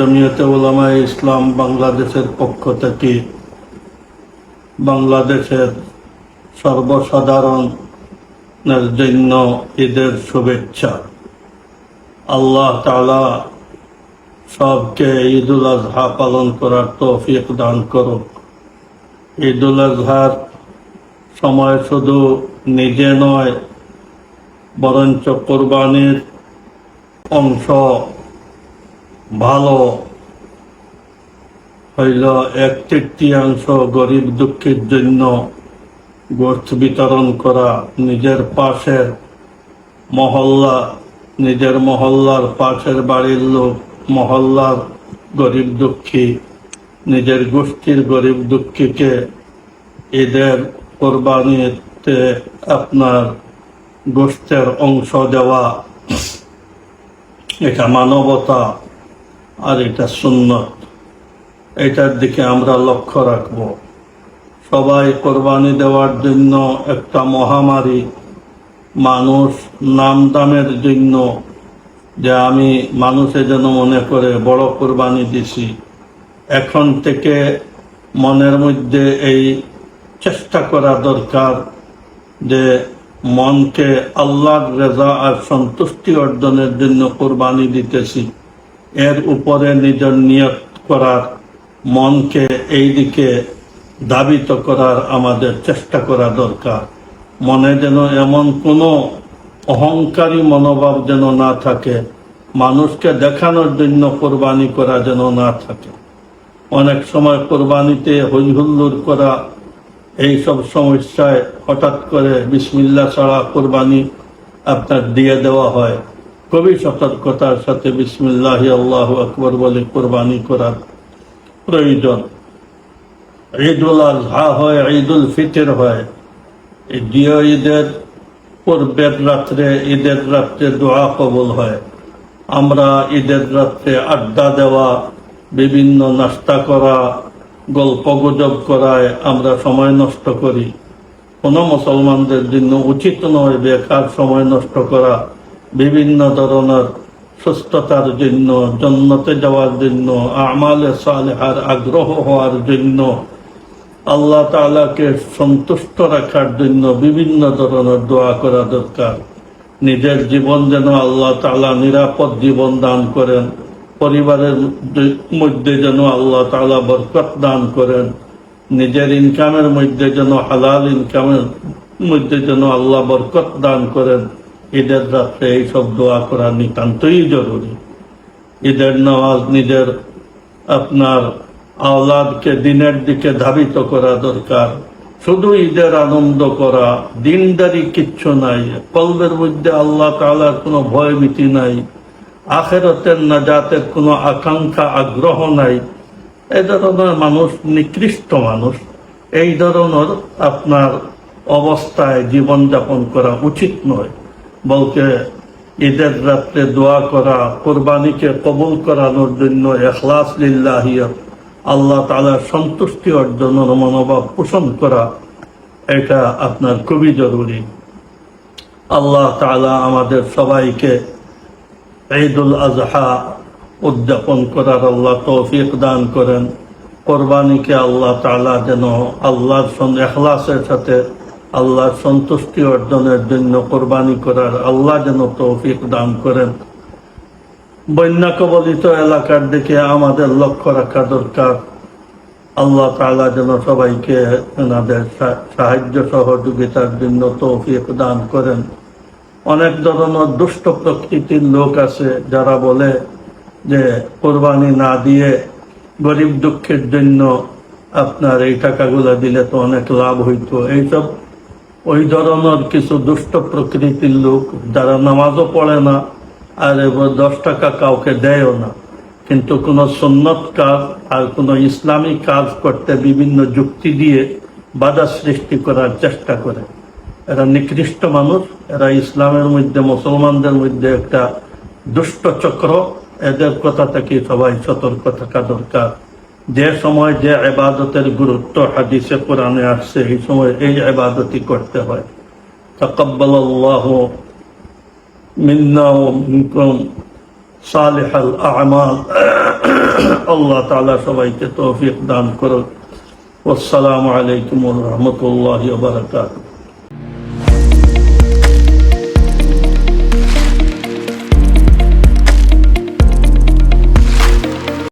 জমিয়তে ওলামায় ইসলাম বাংলাদেশের পক্ষ থেকে বাংলাদেশের সর্বসাধারণের জন্য ঈদের শুভেচ্ছা। আল্লাহ তালা সবকে ঈদুল আজহা পালন করার তৌফিক দান করুক। ঈদুল আজহার সময় শুধু নিজে নয়, বরঞ্চ কোরবানির অংশ ভালো হইল এক তৃতীয়াংশ গরিব দুঃখীর জন্য গোষ্ঠ বিতরণ করা নিজের পাশের মহল্লা, নিজের মহল্লার পাশের বাড়ির লোক, মহল্লার গরিব দুঃখী, নিজের গোষ্ঠীর গরিব দুঃখীকে ঈদের কোরবানিতে আপনার গোষ্ঠের অংশ দেওয়া এটা মানবতা আর এটা সুন্নত। এটার দিকে আমরা লক্ষ্য রাখব। সবাই কোরবানি দেওয়ার জন্য একটা মহামারী, মানুষ নাম দামের জন্য যে আমি মানুষে যেন মনে করে বড় কোরবানি দিছি। এখন থেকে মনের মধ্যে এই চেষ্টা করা দরকার যে মনকে আল্লাহর রেজা আর সন্তুষ্টি অর্জনের জন্য কোরবানি দিতেছি। এর উপরে নিজের নিয়ত করার মনকে এই দিকে দাবিত করার আমাদের চেষ্টা করা দরকার। মনে যেন এমন কোনো অহংকারী মনোভাব যেন না থাকে। মানুষকে দেখানোর জন্য কোরবানি করা যেন না থাকে। অনেক সময় কোরবানিতে হৈহুল্লোর করা এই সব সমস্যায় হঠাৎ করে বিসমিল্লা ছাড়া কোরবানি আপনার দিয়ে দেওয়া হয়। খুবই সতর্কতার সাথে বিসমিল্লাহ আল্লাহ আকবর বলে কোরবানি করার প্রয়োজন। ঈদুল আজহা হয়, ঈদুল ফিতর হয়। দ্বিতীয় ঈদের পূর্বের রাত্রে, ঈদের রাত্রে দোয়া কবল হয়। আমরা ঈদের রাত্রে আড্ডা দেওয়া, বিভিন্ন নাস্তা করা, গল্প গুজব করায় আমরা সময় নষ্ট করি। কোনো মুসলমানদের জন্য উচিত নয় বেকার সময় নষ্ট করা। বিভিন্ন ধরনের সুস্থতার জন্য, জন্নতে যাওয়ার জন্য, আমালে সালেহার আগ্রহ হওয়ার জন্য, আল্লাহ তালাকে সন্তুষ্ট রাখার জন্য বিভিন্ন ধরনের দোয়া করা দরকার। নিজের জীবন যেন আল্লাহ তালা নিরাপদ জীবন দান করেন, পরিবারের মধ্যে যেন আল্লাহ তালা বরকত দান করেন, নিজের ইনকামের মধ্যে যেন হালাল ইনকামের মধ্যে যেন আল্লাহ বরকত দান করেন। ঈদের রাত্রে এইসব দোয়া করা নিতান্তই জরুরি। ঈদের নামাজ নিজের আপনার আওলাদকে দিনের দিকে ধাবিত করা দরকার। শুধু ঈদের আনন্দ করা, দিনদারি কিচ্ছু নাই। কলবের মধ্যে আল্লাহ তাআলার কোনো ভয় ভীতি নাই। আখেরতের নাজাতের কোনো আকাঙ্ক্ষা, আগ্রহ নাই। এই ধরনের মানুষ নিকৃষ্ট মানুষ। এই ধরনের আপনার অবস্থায় জীবনযাপন করা উচিত নয়। বলকে ঈদের রাত্রে দোয়া করা, কোরবানিকে কবুল করানোর জন্য এখলাস লিল্লাহিয়ত আল্লাহ তালার সন্তুষ্টি অর্জনের মনোভাব পোষণ করা, এটা আপনার খুবই জরুরি। আল্লাহ তালা আমাদের সবাইকে ঈদুল আজহা উদযাপন করার আল্লাহ তৌফিক দান করেন। কোরবানিকে আল্লাহ তালা যেন আল্লাহর সঙ্গে এখলাসের সাথে আল্লাহর সন্তুষ্টি অর্জনের জন্য কোরবানি করার আল্লাহ যেন তৌফিক দান করেন। বন্যা কবলিত এলাকার দিকে আমাদের লক্ষ্য রাখা দরকার। আল্লাহ তাআলা যেন সবাইকে এনাদের সাহায্য সহযোগিতার জন্য তৌফিক দান করেন। অনেক ধরনের দুষ্ট প্রকৃতির লোক আছে যারা বলে যে কোরবানি না দিয়ে গরিব দুঃখের জন্য আপনার এই টাকাগুলো দিলে তো অনেক লাভ হইতো। এইসব ওই ধরনের কিছু দুষ্ট প্রকৃতির লোক যারা নামাজও পড়ে না আর দশ টাকা কাউকে দেয়ও না। কিন্তু কোনো সন্ন্যত কাজ আর কোনো ইসলামী কাজ করতে বিভিন্ন যুক্তি দিয়ে বাধা সৃষ্টি করার চেষ্টা করে। এরা নিকৃষ্ট মানুষ, এরা ইসলামের মধ্যে, মুসলমানদের মধ্যে একটা দুষ্ট চক্র। এদের কথা থেকে সবাই সতর্ক থাকা দরকার। যে সময় যে এবাদতের গুরুত্ব হাদিসে কোরআনে আসছে এই সময় এই এবাদতই করতে হয় تقبل الله منا ومنكم صالح الأعمال আল্লাহ তাআলা সবাইকে তৌফিক দান করুন আসসালামু আলাইকুম ওয়া রাহমাতুল্লাহি ওয়া বারাকাতুহু